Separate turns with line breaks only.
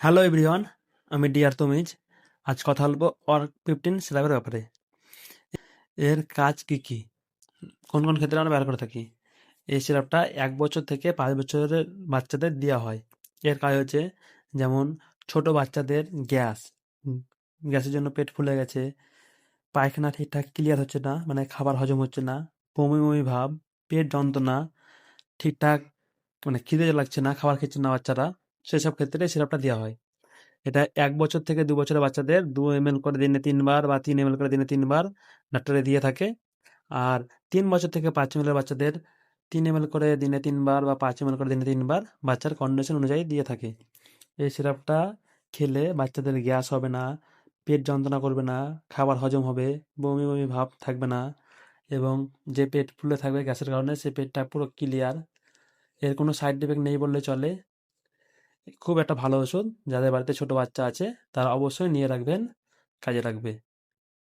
Hello everyone আমি dear Tamiz. আজ কথা বলব অর ফিফটিন সিরাপের ব্যাপারে। এর কাজ কি কি? কোন কোন ক্ষেত্রে আমরা ব্যবহার করে থাকি? এই সিরাপটা এক বছর থেকে পাঁচ বছরের বাচ্চাদের দেওয়া হয়। এর কাজ হচ্ছে যেমন ছোট বাচ্চাদের গ্যাস। গ্যাসের জন্য পেট ফুলে গেছে। পায়খানা ঠিকঠাক ক্লিয়ার হচ্ছে না মানে খাবার হজম হচ্ছে না। বমি বমি ভাব, পেট যন্ত্রণা, ঠিকঠাক মানে খিদে লাগছে না, খাবার খেচ্ছে না বাচ্চারা। সেসব ক্ষেত্রে সিরাপটা দেওয়া হয়। এটা এক বছর থেকে দু বছরের বাচ্চাদের দু এম এল করে দিনে তিনবার বা তিন এম করে দিনে তিনবার ডাক্তারে দিয়ে থাকে। আর তিন বছর থেকে পাঁচ এম বাচ্চাদের তিন এম করে দিনে তিনবার বা পাঁচ এম করে দিনে তিনবার বাচ্চার কন্ডিশন অনুযায়ী দিয়ে থাকে। এই সিরাপটা খেলে বাচ্চাদের গ্যাস হবে না, পেট যন্ত্রণা করবে না, খাবার হজম হবে, বমি বমি ভাব থাকবে না এবং যে পেট ফুলে থাকবে গ্যাসের কারণে সে পেটটা পুরো ক্লিয়ার এর কোনো সাইড এফেক্ট নেই বললে চলে। খুব একটা ভালো ওষুধ। যাদের বাড়িতে ছোট বাচ্চা আছে, তারা অবশ্যই নিয়ে রাখবেন, কাজে লাগবে।